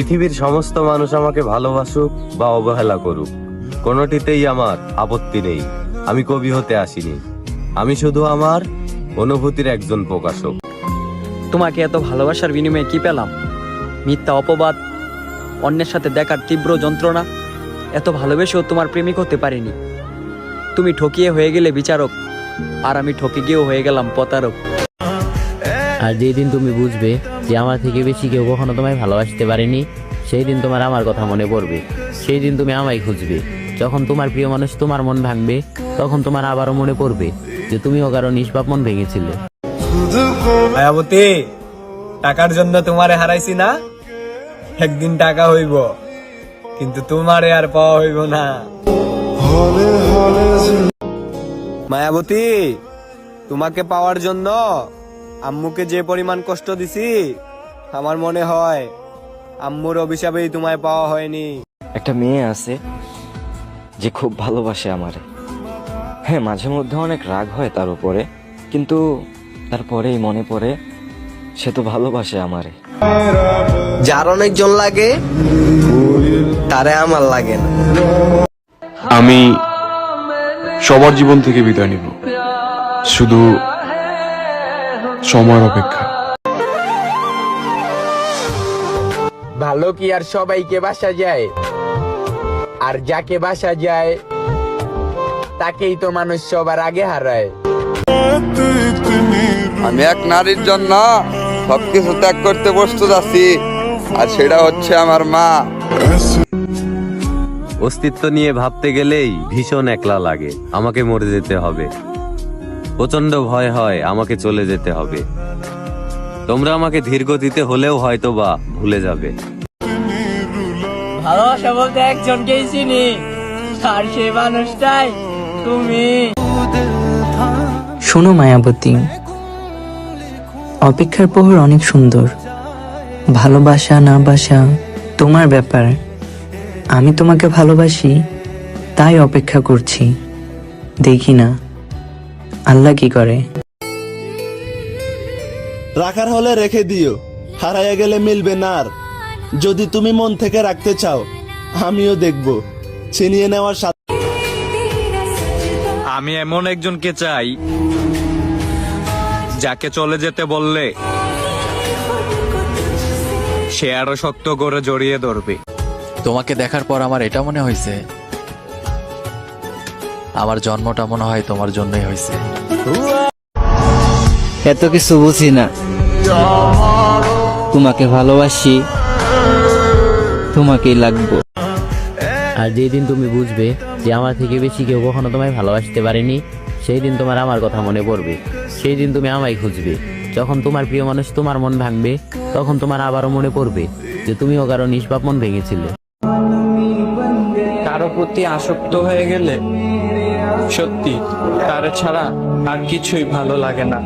পৃথিবীর সমস্ত মানুষ আমাকে ভালোবাসুক বা অবহেলা করুক। কোনোটিতেই আমার আপত্তি নেই। আমি কবি হতে আসিনি। আমি শুধু আমার অনুভূতির একজন প্রকাশক। তোমাকে এত ভালোবাসার বিনিময়ে কি পেলাম? মিথ্যা অপবাদ অন্যের সাথে দেখার তীব্র যন্ত্রণা এত ভালোবেসেও তোমার প্রেমিক হতে পারিনি। তুমি ঠকিয়ে হয়ে গেলে বিচারক আর আমি ঠকে গিয়েও হয়ে গেলাম প্রতারক। আর যেই দিন তুমি বুঝবে যে আমার থেকে বেশি কেউ কখনো তোমায় ভালোবাসতে পারেনি, সেই দিন তোমার আমার কথা মনে পড়বে। সেই দিন তুমি আমায় খুঁজবে। যখন তোমার প্রিয় মানুষ তোমার মন ভাঙবে, তখন তোমার আবারও মনে পড়বে যে তুমি তুমিও কারও নিষ্পাপ মন ভেঙেছিলে। মায়াবতী, টাকার জন্য তোমারে হারাইছি না? একদিন টাকা হইব, কিন্তু তোমারে আর পাওয়া হইব না। মায়াবতী, তোমাকে পাওয়ার জন্য আম্মুকে যে পরিমাণ কষ্ট দিছি আমার মনে হয় আম্মুর অভিশাপেই তোমায় পাওয়া হয়নি। একটা মেয়ে আছে যে খুব ভালোবাসে আমারে। হ্যাঁ মাঝে মধ্যে অনেক রাগ হয় তার উপরে কিন্তু তারপরেই মনে পড়ে সে তো ভালোবাসে আমারে। যার অনেকজন লাগে তারে আমার লাগে না। আমি সবার জীবন থেকে বিদায় নিব। শুধু সময়ের অপেক্ষা। ভালো কি আর সবাইকে বাসা যায়? আর যাকে বাসা যায় তাকেই তো মানুষ সবার আগে হারায়। আমি এক নারীর জন্য সবকিছু ত্যাগ করতে প্রস্তুত আছি আর সেটা হচ্ছে আমার মা। অস্তিত্ব নিয়ে ভাবতে গেলেই ভীষণ একলা লাগে। আমাকে মরে যেতে হবে। প্রচণ্ড ভয় হয় আমাকে চলে যেতে হবে। তোমরা আমাকে ধীর গতিতে হলেও হয়তো বা ভুলে যাবে। ভালোবাসা বলতে একজনকেই চিনি। আর সেই মানুষটাই তুমি। শোনো মায়াবতী অপেক্ষার প্রহর অনেক সুন্দর। ভালোবাসা না বাসা তোমার ব্যাপার। আমি তোমাকে ভালোবাসি তাই অপেক্ষা করছি। দেখি না আল্লাহ কি করে? রাখার হলে রেখে দিও। হারাইয়া গেলে মিলবে না আর। যদি তুমি মন থেকে রাখতে চাও আমিও দেখব। ছিনিয়ে নেওয়ার সাথে আমি এমন একজনকে চাই যাকে চলে যেতে বললে সে আরও শক্ত করে জড়িয়ে ধরবে। তোমাকে দেখার পর আমার এটা মনে হয়েছে। আমার জন্মটা মনে হয় তোমার জন্যই হয়েছে। এত কিছু বুঝি না। তোমাকে ভালোবাসি। তোমাকেই লাগবো। আর যেই দিন তুমি বুঝবে যে আমার থেকে বেশি কেউ কখনো তোমায় ভালোবাসতে পারেনি সেই দিন তোমার আমার কথা মনে পড়বে। সেই দিন তুমি আমায় খুঁজবে। যখন তোমার প্রিয় মানুষ তোমার মন ভাঙবে তখন তোমার আবারও মনে পড়বে যে তুমিও কারও নিষ্পাপ মন ভেঙেছিলে। কারও প্রতি আসক্ত হয়ে গেলে সত্যি তার ছাড়া আর কিছুই ভালো লাগে না।